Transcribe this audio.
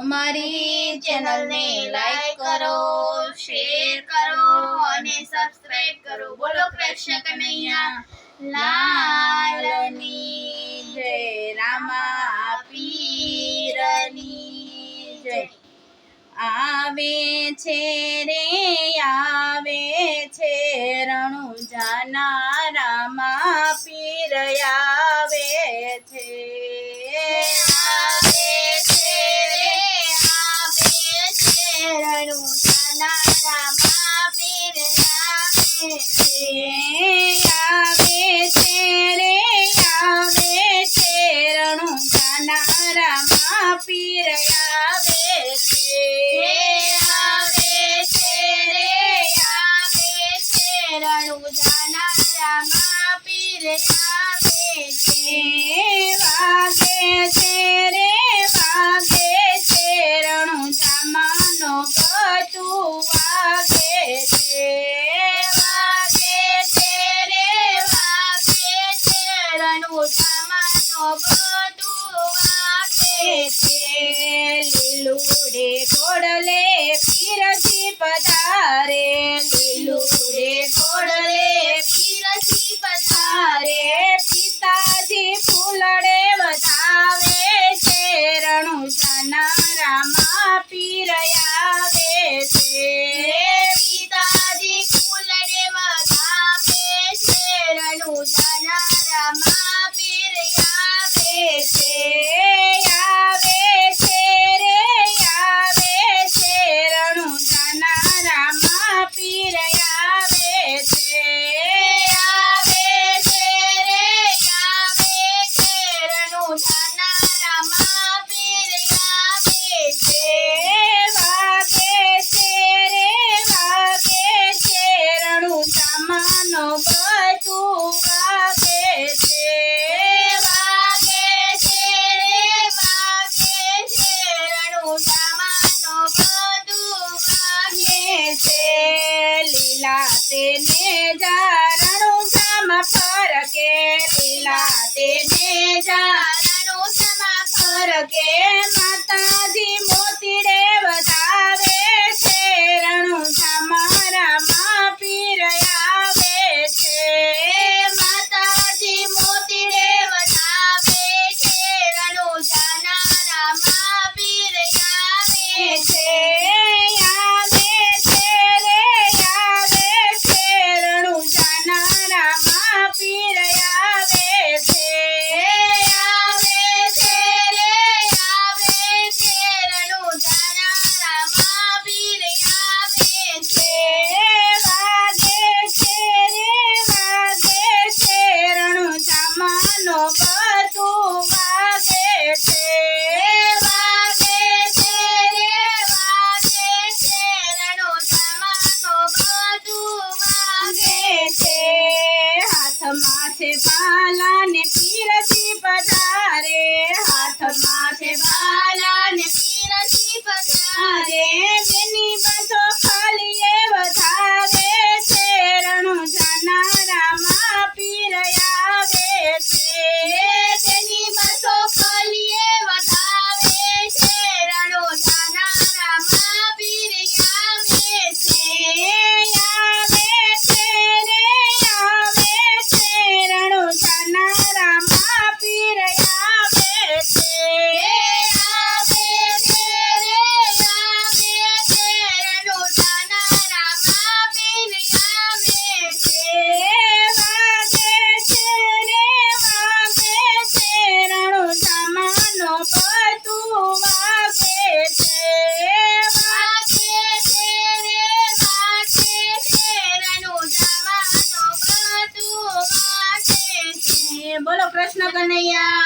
અમારી ચેનલને લાઈક કરો શેર કરો અને સબસ્ક્રાઇબ કરો. બોલો કૃષ્ણ કનૈયા લાલની જય, રામા પીરની જય. આવે છે રે, આવે છે રણુ જાના રામા પીર, આવે છે નારામાં પીરયા આવે છે આવે છે રે આવે છે રણુ જાનારામાં પીર આવે છે વાગે છે રે વાગે છે રણુ જામાનો કટું વાગે છે વાગે છે રે છે રણુ જામાનો કટું વાગે તે લીલુડે છોડલે છે લીલા તેને જાણું સમા ફરકે લીલા તેને જાણું સમા ફરકે માતા Bye. Yeah.